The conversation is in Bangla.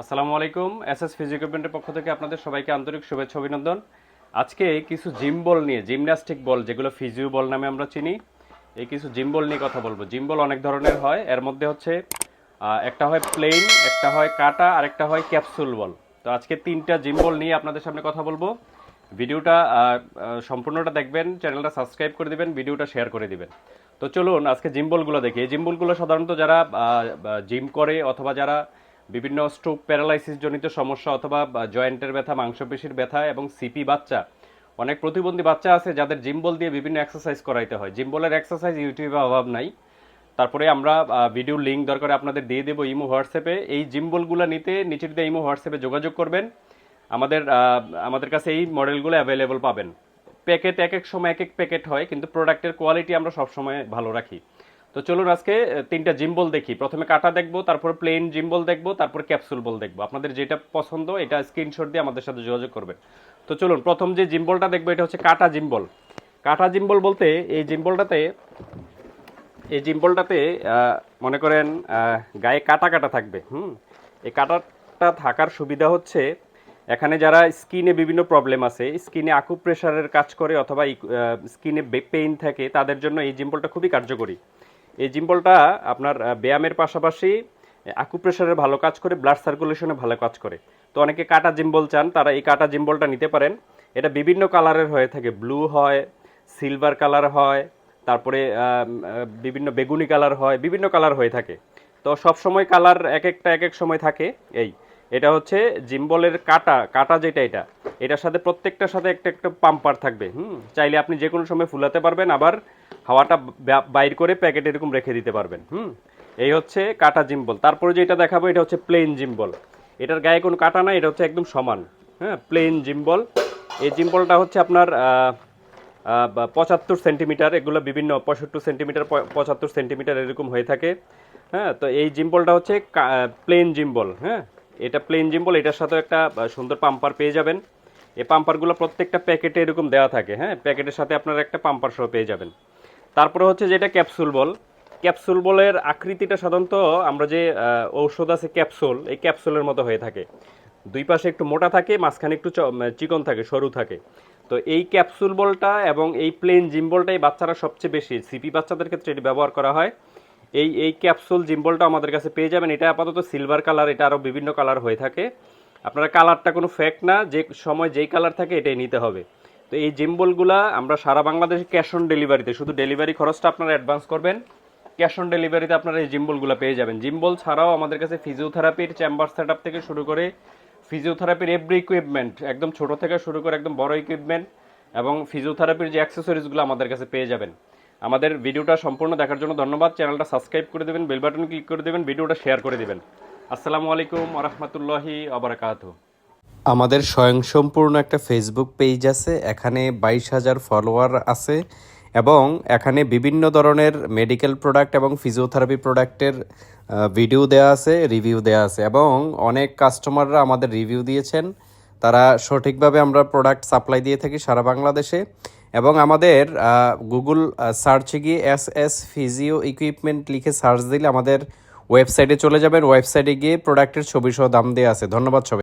আসসালামু আলাইকুম এস এস ফিজিক্যাপমেন্টের পক্ষ থেকে আপনাদের সবাইকে আন্তরিক শুভেচ্ছা, অভিনন্দন। আজকে কিছু জিম বল নিয়ে, জিমন্যাস্টিক বল, যেগুলো ফিজিও বল নামে আমরা চিনি, এই কিছু জিম বল নিয়ে কথা বলব। জিম বল অনেক ধরনের হয়, এর মধ্যে হচ্ছে একটা হয় প্লেন একটা হয় কাটা, আর একটা হয় ক্যাপসুল বল। তো আজকে তিনটা জিম বল নিয়ে আপনাদের সামনে কথা বলব। ভিডিওটা সম্পূর্ণটা দেখবেন, চ্যানেলটা সাবস্ক্রাইব করে দিবেন, ভিডিওটা শেয়ার করে দিবেন। তো চলুন আজকে জিম বলগুলো দেখি। এই জিম বলগুলো সাধারণত যারা জিম করে অথবা যারা বিভিন্ন স্ট্রোক প্যারালাইসিস জনিত সমস্যা অথবা জয়েন্টের ব্যথা, মাংসপেশির ব্যথা এবং সিপি বাচ্চা। অনেক প্রতিবন্ধী বাচ্চা আছে যাদের জিম্বল দিয়ে বিভিন্ন এক্সারসাইজ করাইতে হয়। জিম্বলের এক্সারসাইজ ইউটিউবে অভাব নাই। তারপরে আমরা ভিডিও লিঙ্ক দরকার আপনাদের দিয়ে দেবো ইমো, হোয়াটসঅ্যাপে। এই জিম বলগুলো নিতে নিচের দিয়ে ইমো, হোয়াটসঅ্যাপে যোগাযোগ করবেন। আমাদের আমাদের কাছে এই মডেলগুলো অ্যাভেলেবল পাবেন। প্যাকেট এক এক সময় এক এক প্যাকেট হয়, কিন্তু প্রোডাক্টের কোয়ালিটি আমরা সবসময় ভালো রাখি। তো চলুন আজকে তিনটা জিম্বল দেখি। প্রথমে কাটা দেখব, তারপর প্লেন জিম্বল দেখব, তারপর ক্যাপসুল বল দেখব। আপনাদের যেটা পছন্দ, এটা স্ক্রিনশট দিয়ে আমাদের সাথে যোগাযোগ করবেন। তো চলুন, প্রথম যে জিম্বলটা দেখব, এটা হচ্ছে কাটা জিম্বল কাটা জিম বল বলতে, এই জিম্বলটাতে এই জিম্বলটাতে মনে করেন গায়ে কাটা কাটা থাকবে, হুম? এই কাটাটা থাকার সুবিধা হচ্ছে, এখানে যারা স্কিনে বিভিন্ন প্রবলেম আছে স্কিনে আকু প্রেশারের কাজ করে অথবা স্কিনে পেইন থাকে, তাদের জন্য এই জিম্বলটা খুবই কার্যকরী। এই জিম্বলটা আপনার ব্যায়ামের পাশাপাশি আকু প্রেশারের ভালো কাজ করে ব্লাড সার্কুলেশনে ভালো কাজ করে। তো অনেকে কাটা জিম্বল চান, তারা এই কাটা জিম্বলটা নিতে পারেন। এটা বিভিন্ন কালারের হয়ে থাকে। ব্লু হয় সিলভার কালার হয়, তারপরে বিভিন্ন বেগুনি কালার হয়, বিভিন্ন কালার হয়ে থাকে। তো সব সময় কালার এক একটা, এক এক সময় থাকে। এই, এটা হচ্ছে জিম্বলের কাটা কাটা যেটা এটা, এটার সাথে প্রত্যেকটার সাথে একটা একটা পাম্পার থাকবে। হুম, চাইলে আপনি যে কোনো সময় ফুলাতে পারবেন, আবার হাওয়াটা বাইর করে প্যাকেট এরকম রেখে দিতে পারবেন, হুম? এই হচ্ছে কাটা জিম্বল। তারপরে যেটা দেখাবো, এটা হচ্ছে প্লেন জিম্বল। এটার গায়ে কোনো কাটা নাই, এটা হচ্ছে একদম সমান হ্যাঁ? Plain gimbal. এই জিম্বলটা হচ্ছে আপনার পঁচাত্তর সেন্টিমিটার, এগুলো বিভিন্ন পঁয়ষট্টি সেন্টিমিটার পঁচাত্তর সেন্টিমিটার এরকম হয়ে থাকে হ্যাঁ? তো এই জিম্বলটা হচ্ছে প্লেন জিম্বল হ্যাঁ? এটা প্লেন জিম্বল, এটার সাথে একটা সুন্দর পাম্পার পেয়ে যাবেন। এই পাম্পারগুলো প্রত্যেকটা প্যাকেটে এরকম দেওয়া থাকে হ্যাঁ? প্যাকেটের সাথে আপনারা একটা পাম্পার সহ পেয়ে যাবেন। তারপরে হচ্ছে যেটা ক্যাপসুল বল। ক্যাপসুল বলের আকৃতিটা সাধারণত আমরা যে ঔষধ আছে ক্যাপসুল, এই ক্যাপসুলের মতো হয়ে থাকে। দুই পাশে একটু মোটা থাকে, মাঝখানে একটু চিকন থাকে, সরু থাকে। তো এই ক্যাপসুল বলটা এবং এই প্লেন জিম বলটাই বাচ্চারা সবচেয়ে বেশি, সিপি বাচ্চাদের ক্ষেত্রে এটি ব্যবহার করা হয়। এই এই ক্যাপসুল জিম বলটা আমাদের কাছে পেয়ে যাবেন। এটা আপাতত সিলভার কালার, এটা আরও বিভিন্ন কালার হয়ে থাকে। আপনারা কালারটা কোনো ফ্যাক্ট না, যে সময় যেই কালার থাকে এটাই নিতে হবে। তো এই জিম বলগুলা আমরা সারা বাংলাদেশে ক্যাশ অন ডেলিভারিতে শুধু ডেলিভারি খরচটা আপনারা অ্যাডভান্স করবেন ক্যাশ অন ডেলিভারিতে আপনারা এই জিম্বলগুলো পেয়ে যাবেন। জিম্বল ছাড়াও আমাদের কাছে ফিজিওথেরাপির চেম্বার সেট থেকে শুরু করে ফিজিওথেরাপির এভরি ইকুইপমেন্ট একদম ছোট থেকে শুরু করে একদম বড় ইকুইপমেন্ট এবং ফিজিওথেরাপির যে অ্যাক্সেসরিজগুলো আমাদের কাছে পেয়ে যাবেন। আমাদের ভিডিওটা সম্পূর্ণ দেখার জন্য ধন্যবাদ। চ্যানেলটা সাবস্ক্রাইব করে দেবেন বেল বাটন ক্লিক করে দেবেন, ভিডিওটা শেয়ার করে দেবেন। আসসালামু আলাইকুম রহমতুল্লাহি আবরাকাতু আমাদের স্বয়ংসম্পূর্ণ একটা ফেসবুক পেজ আছে, এখানে বাইশ হাজার ফলোয়ার আছে এবং এখানে বিভিন্ন ধরনের মেডিকেল প্রোডাক্ট এবং ফিজিওথেরাপি প্রোডাক্টের ভিডিও দেওয়া আছে রিভিউ দেওয়া আছে এবং অনেক কাস্টমাররা আমাদের রিভিউ দিয়েছেন। তারা সঠিকভাবে আমরা প্রোডাক্ট সাপ্লাই দিয়ে থাকি সারা বাংলাদেশে এবং আমাদের গুগল সার্চে গিয়ে এস এস ফিজিও ইকুইপমেন্ট লিখে সার্চ দিলে আমাদের ওয়েবসাইটে চলে যাবেন। ওয়েবসাইটে গিয়ে প্রোডাক্টের ছবি সহ দাম দেওয়া আছে। ধন্যবাদ সবাই।